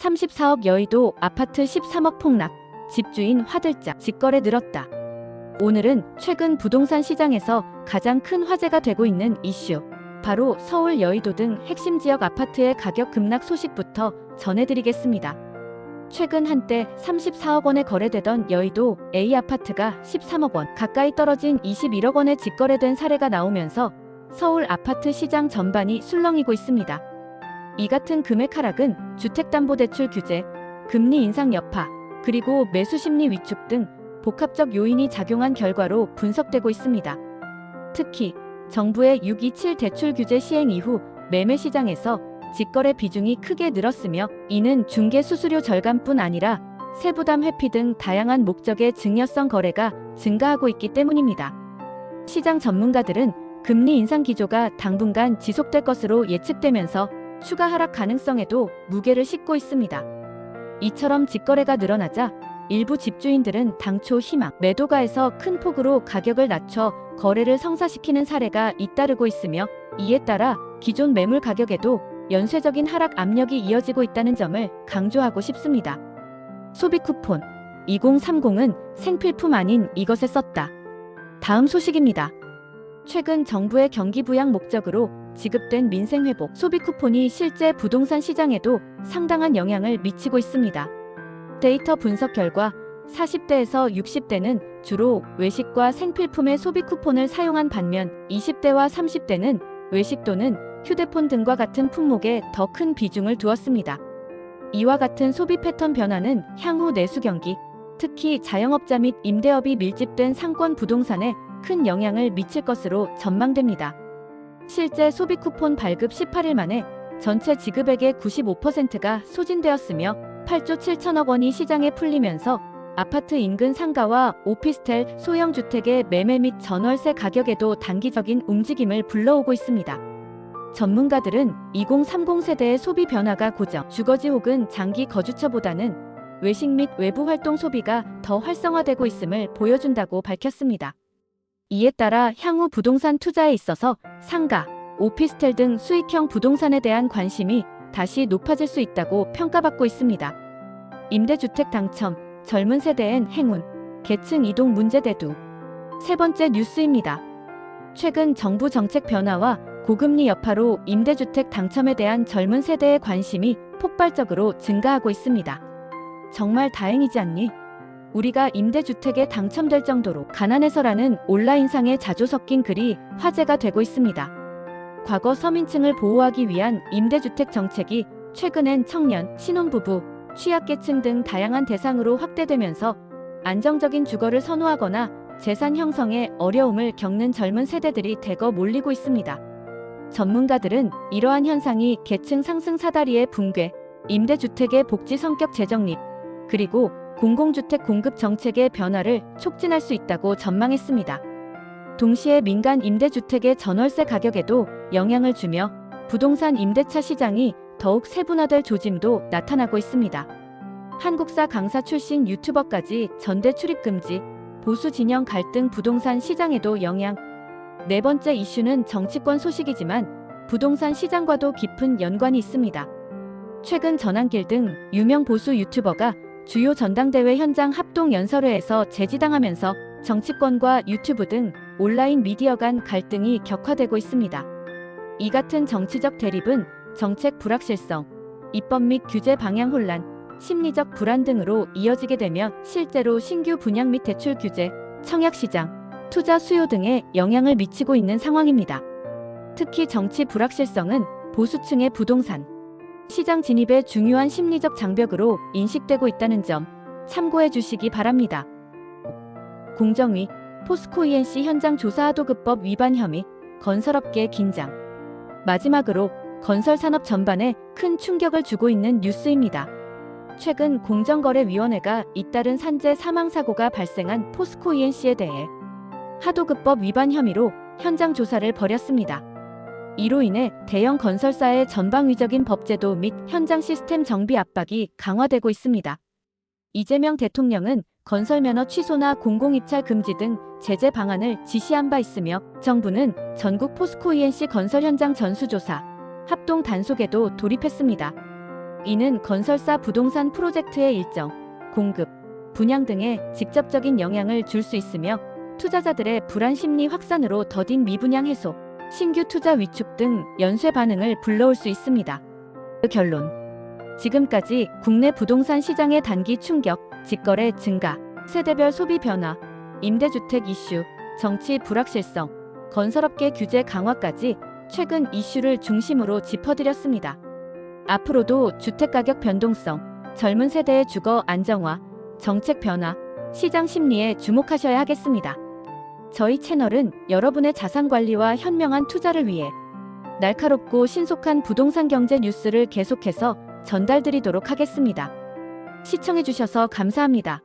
34억 여의도 아파트 13억 폭락, 집주인 화들짝 직거래 늘었다. 오늘은 최근 부동산 시장에서 가장 큰 화제가 되고 있는 이슈. 바로 서울 여의도 등 핵심 지역 아파트의 가격 급락 소식부터 전해드리겠습니다. 최근 한때 34억 원에 거래되던 여의도 A 아파트가 13억 원 가까이 떨어진 21억 원에 직거래된 사례가 나오면서 서울 아파트 시장 전반이 술렁이고 있습니다. 이 같은 금액 하락은 주택담보대출 규제, 금리 인상 여파, 그리고 매수 심리 위축 등 복합적 요인이 작용한 결과로 분석되고 있습니다. 특히 정부의 627 대출 규제 시행 이후 매매 시장에서 직거래 비중이 크게 늘었으며 이는 중개 수수료 절감뿐 아니라 세부담 회피 등 다양한 목적의 증여성 거래가 증가하고 있기 때문입니다. 시장 전문가들은 금리 인상 기조가 당분간 지속될 것으로 예측되면서 추가 하락 가능성에도 무게를 싣고 있습니다. 이처럼 직거래가 늘어나자 일부 집주인들은 당초 희망, 매도가에서 큰 폭으로 가격을 낮춰 거래를 성사시키는 사례가 잇따르고 있으며 이에 따라 기존 매물 가격에도 연쇄적인 하락 압력이 이어지고 있다는 점을 강조하고 싶습니다. 소비 쿠폰 2030은 생필품 아닌 이것에 썼다. 다음 소식입니다. 최근 정부의 경기 부양 목적으로 지급된 민생 회복 소비 쿠폰이 실제 부동산 시장에도 상당한 영향을 미치고 있습니다. 데이터 분석 결과 40대에서 60대는 주로 외식과 생필품의 소비 쿠폰을 사용한 반면 20대와 30대는 외식 또는 휴대폰 등과 같은 품목에 더 큰 비중을 두었습니다. 이와 같은 소비 패턴 변화는 향후 내수 경기, 특히 자영업자 및 임대업이 밀집된 상권 부동산에 큰 영향을 미칠 것으로 전망됩니다. 실제 소비 쿠폰 발급 18일 만에 전체 지급액의 95%가 소진되었으며 8조 7천억 원이 시장에 풀리면서 아파트 인근 상가와 오피스텔, 소형 주택의 매매 및 전월세 가격에도 단기적인 움직임을 불러오고 있습니다. 전문가들은 2030 세대의 소비 변화가 고정, 주거지 혹은 장기 거주처보다는 외식 및 외부 활동 소비가 더 활성화되고 있음을 보여준다고 밝혔습니다. 이에 따라 향후 부동산 투자에 있어서 상가, 오피스텔 등 수익형 부동산에 대한 관심이 다시 높아질 수 있다고 평가받고 있습니다. 임대주택 당첨, 젊은 세대엔 행운, 계층 이동 문제 대두. 세 번째 뉴스입니다. 최근 정부 정책 변화와 고금리 여파로 임대주택 당첨에 대한 젊은 세대의 관심이 폭발적으로 증가하고 있습니다. 정말 다행이지 않니? 우리가 임대주택에 당첨될 정도로 가난해서라는 온라인상의 자주 섞인 글이 화제가 되고 있습니다. 과거 서민층을 보호하기 위한 임대주택 정책이 최근엔 청년, 신혼부부, 취약계층 등 다양한 대상으로 확대되면서 안정적인 주거를 선호하거나 재산 형성에 어려움을 겪는 젊은 세대들이 대거 몰리고 있습니다. 전문가들은 이러한 현상이 계층 상승 사다리의 붕괴, 임대주택의 복지 성격 재정립, 그리고 공공주택 공급 정책의 변화를 촉진할 수 있다고 전망했습니다. 동시에 민간 임대주택의 전월세 가격에도 영향을 주며 부동산 임대차 시장이 더욱 세분화될 조짐도 나타나고 있습니다. 한국사 강사 출신 유튜버까지 전대 출입 금지, 보수 진영 갈등 부동산 시장에도 영향. 네 번째 이슈는 정치권 소식이지만 부동산 시장과도 깊은 연관이 있습니다. 최근 전환길 등 유명 보수 유튜버가 주요 전당대회 현장 합동 연설회에서 제지당하면서 정치권과 유튜브 등 온라인 미디어 간 갈등이 격화되고 있습니다. 이 같은 정치적 대립은 정책 불확실성, 입법 및 규제 방향 혼란, 심리적 불안 등으로 이어지게 되며 실제로 신규 분양 및 대출 규제, 청약 시장, 투자 수요 등에 영향을 미치고 있는 상황입니다. 특히 정치 불확실성은 보수층의 부동산, 시장 진입의 중요한 심리적 장벽으로 인식되고 있다는 점 참고해 주시기 바랍니다. 공정위, 포스코 ENC 현장 조사하도급법 위반 혐의, 건설업계 긴장. 마지막으로 건설 산업 전반에 큰 충격을 주고 있는 뉴스입니다. 최근 공정거래위원회가 잇따른 산재 사망 사고가 발생한 포스코 ENC에 대해 하도급법 위반 혐의로 현장 조사를 벌였습니다. 이로 인해 대형 건설사의 전방위적인 법제도 및 현장 시스템 정비 압박이 강화되고 있습니다. 이재명 대통령은 건설 면허 취소나 공공입찰 금지 등 제재 방안을 지시한 바 있으며 정부는 전국 포스코 ENC 건설 현장 전수조사, 합동 단속에도 돌입했습니다. 이는 건설사 부동산 프로젝트의 일정, 공급, 분양 등에 직접적인 영향을 줄 수 있으며 투자자들의 불안 심리 확산으로 더딘 미분양 해소, 신규 투자 위축 등 연쇄 반응을 불러올 수 있습니다. 그 결론. 지금까지 국내 부동산 시장의 단기 충격, 직거래 증가, 세대별 소비 변화, 임대주택 이슈, 정치 불확실성, 건설업계 규제 강화까지 최근 이슈를 중심으로 짚어드렸습니다. 앞으로도 주택가격 변동성, 젊은 세대의 주거 안정화, 정책 변화, 시장 심리에 주목하셔야 하겠습니다. 저희 채널은 여러분의 자산 관리와 현명한 투자를 위해 날카롭고 신속한 부동산 경제 뉴스를 계속해서 전달드리도록 하겠습니다. 시청해주셔서 감사합니다.